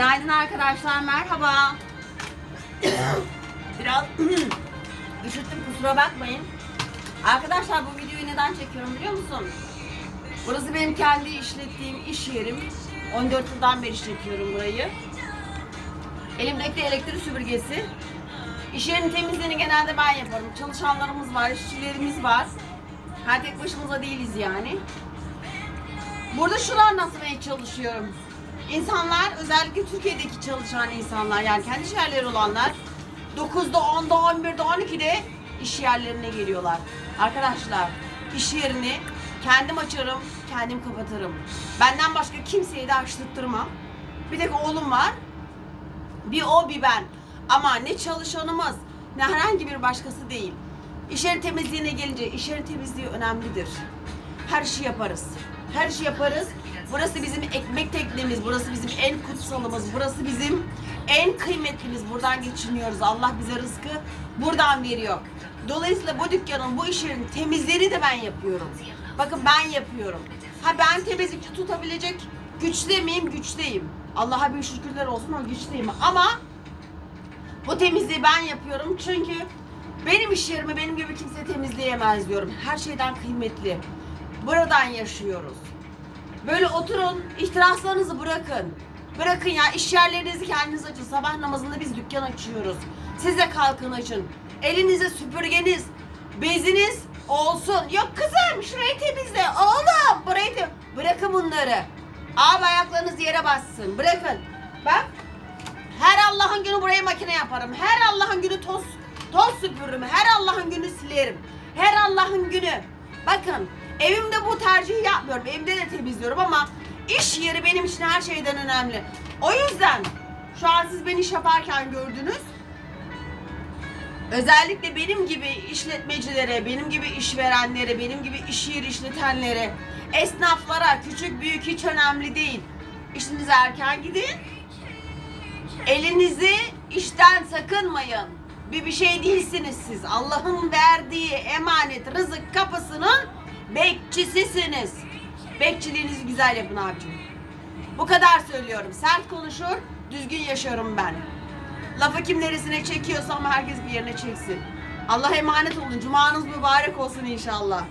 arkadaşlar merhaba. Biraz üşüttüm kusura bakmayın. Arkadaşlar bu videoyu neden çekiyorum biliyor musun? Burası benim kendi işlettiğim iş yerim. 14 yıldan beri işletiyorum burayı. Elimdeki de elektrik süpürgesi. İş yerinin temizliğini genelde ben yaparım. Çalışanlarımız var, işçilerimiz var. Her tek başımıza değiliz yani. Burada şunu anlatmaya çalışıyorum. İnsanlar özellikle Türkiye'deki çalışan insanlar yani kendi iş yerleri olanlar 9'da 10'da 11'de 12'de iş yerlerine geliyorlar. Arkadaşlar iş yerini kendim açarım, kendim kapatırım. Benden başka kimseyi de açtırtmam. Bir tek oğlum var. Bir o bir ben. Ama ne çalışanımız ne herhangi bir başkası değil. İş yeri temizliğine gelince iş yeri temizliği önemlidir. Her şeyi yaparız. Her şeyi yaparız. Burası bizim ekmek teknemiz, burası bizim en kutsalımız, burası bizim en kıymetlimiz. Buradan geçiniyoruz. Allah bize rızkı buradan veriyor. Dolayısıyla bu dükkanın, bu iş yerinin temizliğini de ben yapıyorum. Bakın ben yapıyorum. Ha ben temizlikçi tutabilecek güçlü miyim? Güçlüyüm. Allah'a bir şükürler olsun o güçlüyüm. Ama bu temizliği ben yapıyorum çünkü benim iş yerimi benim gibi kimse temizleyemez diyorum. Her şeyden kıymetli. Buradan yaşıyoruz. Böyle oturun, ihtiraslarınızı bırakın. Bırakın ya iş yerlerinizi kendiniz açın. Sabah namazında biz dükkan açıyoruz. Siz de kalkın açın. Elinize süpürgeniz, beziniz olsun. Yok kızım şurayı temizle. Oğlum burayı tem Bırakın bunları. Abi ayaklarınız yere bassın. Bırakın. Bak her Allah'ın günü buraya makine yaparım. Her Allah'ın günü toz toz süpürürüm. Her Allah'ın günü silerim. Her Allah'ın günü. Bakın evimde bu tercihi yapmıyorum. Evimde de temizliyorum ama iş yeri benim için her şeyden önemli. O yüzden şu an siz beni iş yaparken gördünüz. Özellikle benim gibi işletmecilere, benim gibi işverenlere, benim gibi iş yeri işletenlere, esnaflara, küçük büyük hiç önemli değil. İşinize erken gidin. Elinizi işten sakınmayın. Bir bir şey değilsiniz siz. Allah'ın verdiği emanet rızık kapısının bekçisisiniz. Bekçiliğinizi güzel yapın abicim. Bu kadar söylüyorum. Sert konuşur, düzgün yaşıyorum ben. Lafı kim neresine çekiyorsa ama herkes bir yerine çeksin. Allah emanet olun. Cumanız mübarek olsun inşallah.